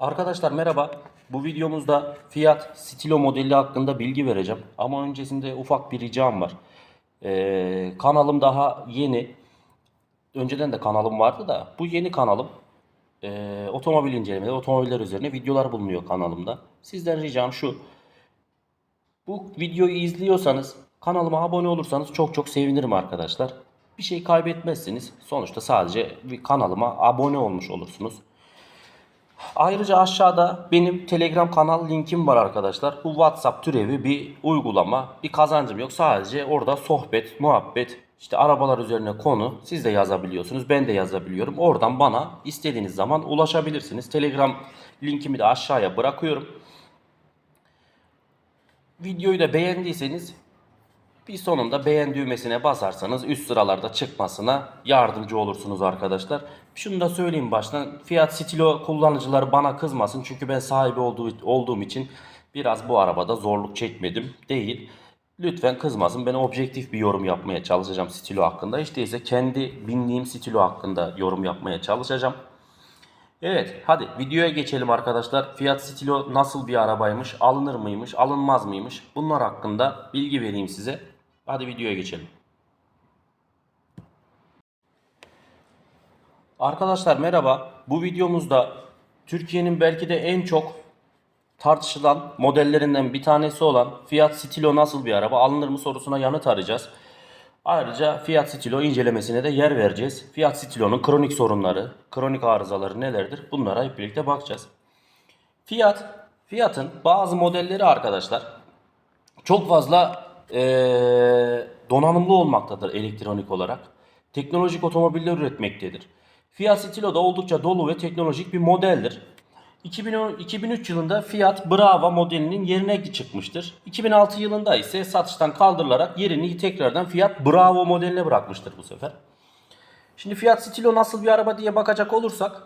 Arkadaşlar merhaba. Bu videomuzda Fiat Stilo modeli hakkında bilgi vereceğim. Ama öncesinde ufak bir ricam var. Ee, kanalım daha yeni. Önceden de kanalım vardı da bu yeni kanalım. Ee, otomobil incelemede otomobiller üzerine videolar bulunuyor kanalımda. Sizden ricam şu. Bu videoyu izliyorsanız kanalıma abone olursanız çok çok sevinirim arkadaşlar. Bir şey kaybetmezsiniz. Sonuçta sadece bir kanalıma abone olmuş olursunuz. Ayrıca aşağıda benim Telegram kanal linkim var arkadaşlar. Bu WhatsApp türevi bir uygulama. Bir kazancım yok. Sadece orada sohbet, muhabbet, işte arabalar üzerine konu. Siz de yazabiliyorsunuz. Ben de yazabiliyorum. Oradan bana istediğiniz zaman ulaşabilirsiniz. Telegram linkimi de aşağıya bırakıyorum. Videoyu da beğendiyseniz bir sonunda beğen düğmesine basarsanız üst sıralarda çıkmasına yardımcı olursunuz arkadaşlar. Şunu da söyleyeyim baştan. Fiat Stilo kullanıcıları bana kızmasın. Çünkü ben sahibi olduğu, olduğum için biraz bu arabada zorluk çekmedim. Değil. Lütfen kızmasın. Ben objektif bir yorum yapmaya çalışacağım Stilo hakkında. Hiç değilse kendi bindiğim Stilo hakkında yorum yapmaya çalışacağım. Evet hadi videoya geçelim arkadaşlar. Fiat Stilo nasıl bir arabaymış? Alınır mıymış? Alınmaz mıymış? Bunlar hakkında bilgi vereyim size. Hadi videoya geçelim. Arkadaşlar merhaba. Bu videomuzda Türkiye'nin belki de en çok tartışılan modellerinden bir tanesi olan Fiat Stilo nasıl bir araba? Alınır mı sorusuna yanıt arayacağız. Ayrıca Fiat Stilo incelemesine de yer vereceğiz. Fiat Stilo'nun kronik sorunları, kronik arızaları nelerdir? Bunlara hep birlikte bakacağız. Fiat, Fiat'ın bazı modelleri arkadaşlar çok fazla eee, donanımlı olmaktadır elektronik olarak. Teknolojik otomobiller üretmektedir. Fiat Stilo da oldukça dolu ve teknolojik bir modeldir. 2010 2003 yılında Fiat Brava modelinin yerine çıkmıştır. 2006 yılında ise satıştan kaldırılarak yerini tekrardan Fiat Bravo modeline bırakmıştır bu sefer. Şimdi Fiat Stilo nasıl bir araba diye bakacak olursak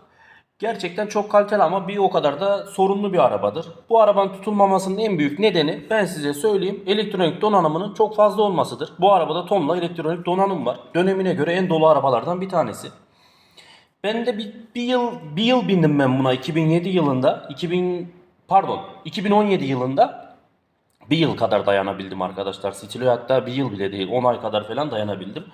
gerçekten çok kaliteli ama bir o kadar da sorunlu bir arabadır. Bu arabanın tutulmamasının en büyük nedeni ben size söyleyeyim elektronik donanımının çok fazla olmasıdır. Bu arabada tonla elektronik donanım var. Dönemine göre en dolu arabalardan bir tanesi. Ben de bir, bir yıl bir yıl bindim ben buna 2007 yılında. 2000 pardon 2017 yılında bir yıl kadar dayanabildim arkadaşlar. Stilo'ya hatta bir yıl bile değil 10 ay kadar falan dayanabildim.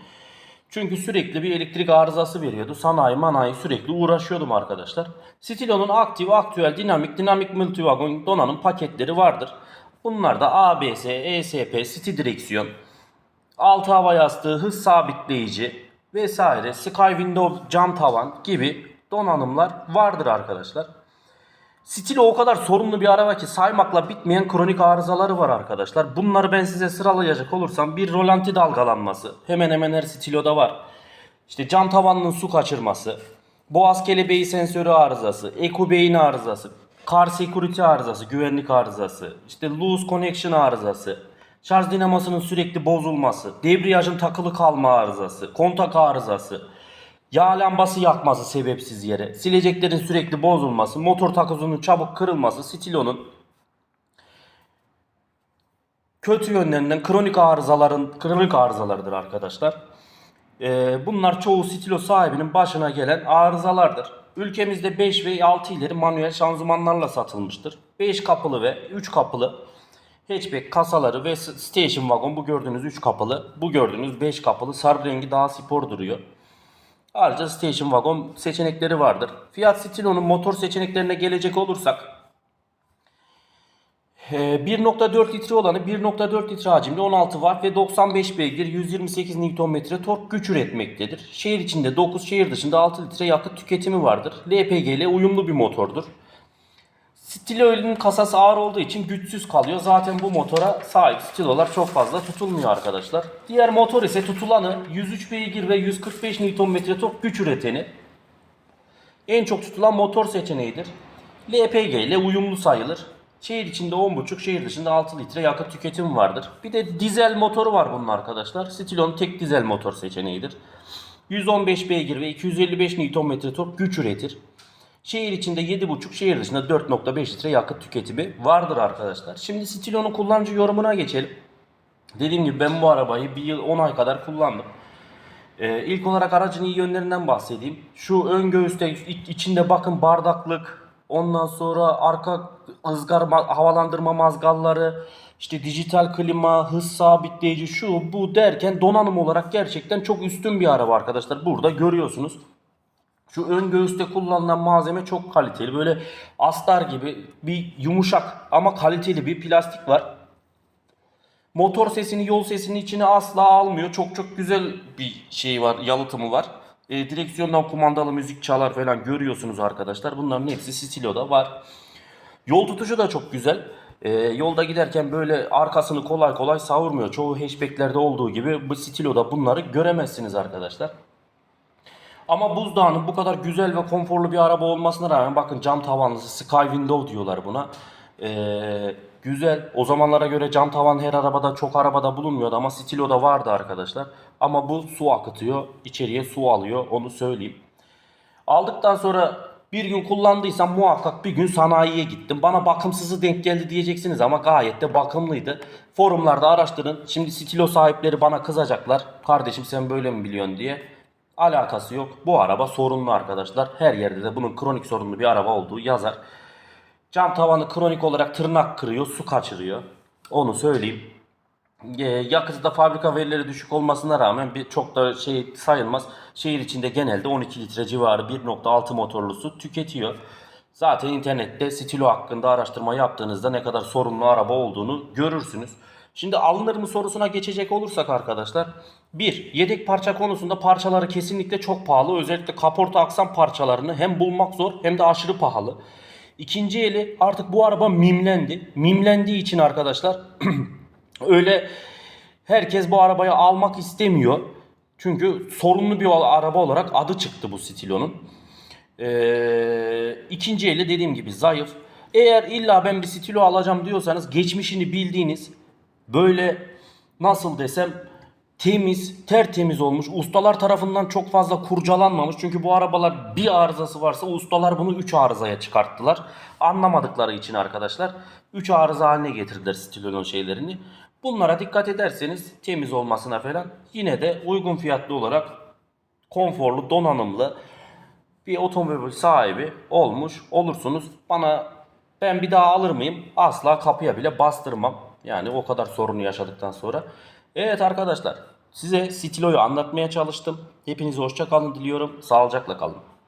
Çünkü sürekli bir elektrik arızası veriyordu. Sanayi manayi sürekli uğraşıyordum arkadaşlar. Stilo'nun aktif, aktüel, dinamik, dinamik multivagon donanım paketleri vardır. Bunlar da ABS, ESP, City direksiyon, altı hava yastığı, hız sabitleyici vesaire, sky window cam tavan gibi donanımlar vardır arkadaşlar. Stilo o kadar sorunlu bir araba ki saymakla bitmeyen kronik arızaları var arkadaşlar. Bunları ben size sıralayacak olursam bir rolanti dalgalanması hemen hemen her Stilo'da var. İşte cam tavanının su kaçırması, boğaz kelebeği sensörü arızası, eku beyin arızası, car security arızası, güvenlik arızası, işte loose connection arızası, şarj dinamasının sürekli bozulması, debriyajın takılı kalma arızası, kontak arızası, Yağ lambası yakması sebepsiz yere, sileceklerin sürekli bozulması, motor takozunun çabuk kırılması, stilonun kötü yönlerinden kronik arızaların kronik arızalarıdır arkadaşlar. Ee, bunlar çoğu stilo sahibinin başına gelen arızalardır. Ülkemizde 5 ve 6 ileri manuel şanzımanlarla satılmıştır. 5 kapılı ve 3 kapılı hatchback kasaları ve station wagon bu gördüğünüz 3 kapılı, bu gördüğünüz 5 kapılı sarı rengi daha spor duruyor. Ayrıca station wagon seçenekleri vardır. Fiat Stilo'nun motor seçeneklerine gelecek olursak e, 1.4 litre olanı 1.4 litre hacimli 16 watt ve 95 beygir 128 Nm tork güç üretmektedir. Şehir içinde 9, şehir dışında 6 litre yakıt tüketimi vardır. LPG ile uyumlu bir motordur. Stilo'nun kasası ağır olduğu için güçsüz kalıyor. Zaten bu motora sahip Stilo'lar çok fazla tutulmuyor arkadaşlar. Diğer motor ise tutulanı 103 beygir ve 145 Nm tork güç üreteni. En çok tutulan motor seçeneğidir. LPG ile uyumlu sayılır. Şehir içinde 10.5, şehir dışında 6 litre yakıt tüketimi vardır. Bir de dizel motoru var bunun arkadaşlar. Stilo'nun tek dizel motor seçeneğidir. 115 beygir ve 255 Nm tork güç üretir. Şehir içinde 7,5, şehir dışında 4,5 litre yakıt tüketimi vardır arkadaşlar. Şimdi Stilo'nun kullanıcı yorumuna geçelim. Dediğim gibi ben bu arabayı bir yıl 10 ay kadar kullandım. Ee, ilk olarak aracın iyi yönlerinden bahsedeyim. Şu ön göğüste iç- içinde bakın bardaklık, ondan sonra arka ızgara ma- havalandırma mazgalları, işte dijital klima, hız sabitleyici şu bu derken donanım olarak gerçekten çok üstün bir araba arkadaşlar. Burada görüyorsunuz. Şu ön göğüste kullanılan malzeme çok kaliteli. Böyle astar gibi bir yumuşak ama kaliteli bir plastik var. Motor sesini, yol sesini içine asla almıyor. Çok çok güzel bir şey var, yalıtımı var. E, direksiyondan kumandalı müzik çalar falan görüyorsunuz arkadaşlar. Bunların hepsi Stilo'da var. Yol tutuşu da çok güzel. E, yolda giderken böyle arkasını kolay kolay savurmuyor. Çoğu hatchbacklerde olduğu gibi bu Stilo'da bunları göremezsiniz arkadaşlar. Ama buzdağının bu kadar güzel ve konforlu bir araba olmasına rağmen bakın cam tavanlısı Sky Window diyorlar buna. Ee, güzel. O zamanlara göre cam tavan her arabada çok arabada bulunmuyordu ama Stilo'da vardı arkadaşlar. Ama bu su akıtıyor. içeriye su alıyor onu söyleyeyim. Aldıktan sonra bir gün kullandıysam muhakkak bir gün sanayiye gittim. Bana bakımsızı denk geldi diyeceksiniz ama gayet de bakımlıydı. Forumlarda araştırın. Şimdi stilo sahipleri bana kızacaklar. Kardeşim sen böyle mi biliyorsun diye. Alakası yok. Bu araba sorunlu arkadaşlar. Her yerde de bunun kronik sorunlu bir araba olduğu yazar. Cam tavanı kronik olarak tırnak kırıyor, su kaçırıyor. Onu söyleyeyim. E, yakıtı da fabrika verileri düşük olmasına rağmen bir çok da şey sayılmaz. Şehir içinde genelde 12 litre civarı 1.6 motorlu su tüketiyor. Zaten internette Stilo hakkında araştırma yaptığınızda ne kadar sorunlu araba olduğunu görürsünüz. Şimdi alınır mı sorusuna geçecek olursak arkadaşlar. Bir, yedek parça konusunda parçaları kesinlikle çok pahalı. Özellikle kaporta aksam parçalarını hem bulmak zor hem de aşırı pahalı. İkinci eli artık bu araba mimlendi. Mimlendiği için arkadaşlar öyle herkes bu arabayı almak istemiyor. Çünkü sorunlu bir araba olarak adı çıktı bu Stilo'nun. Ee, ikinci eli dediğim gibi zayıf. Eğer illa ben bir stilo alacağım diyorsanız geçmişini bildiğiniz böyle nasıl desem temiz, tertemiz olmuş. Ustalar tarafından çok fazla kurcalanmamış. Çünkü bu arabalar bir arızası varsa ustalar bunu 3 arızaya çıkarttılar. Anlamadıkları için arkadaşlar 3 arıza haline getirdiler stilonun şeylerini. Bunlara dikkat ederseniz temiz olmasına falan yine de uygun fiyatlı olarak konforlu, donanımlı bir otomobil sahibi olmuş olursunuz. Bana ben bir daha alır mıyım? Asla kapıya bile bastırmam. Yani o kadar sorunu yaşadıktan sonra. Evet arkadaşlar size Stilo'yu anlatmaya çalıştım. Hepinize hoşça kalın diliyorum. Sağlıcakla kalın.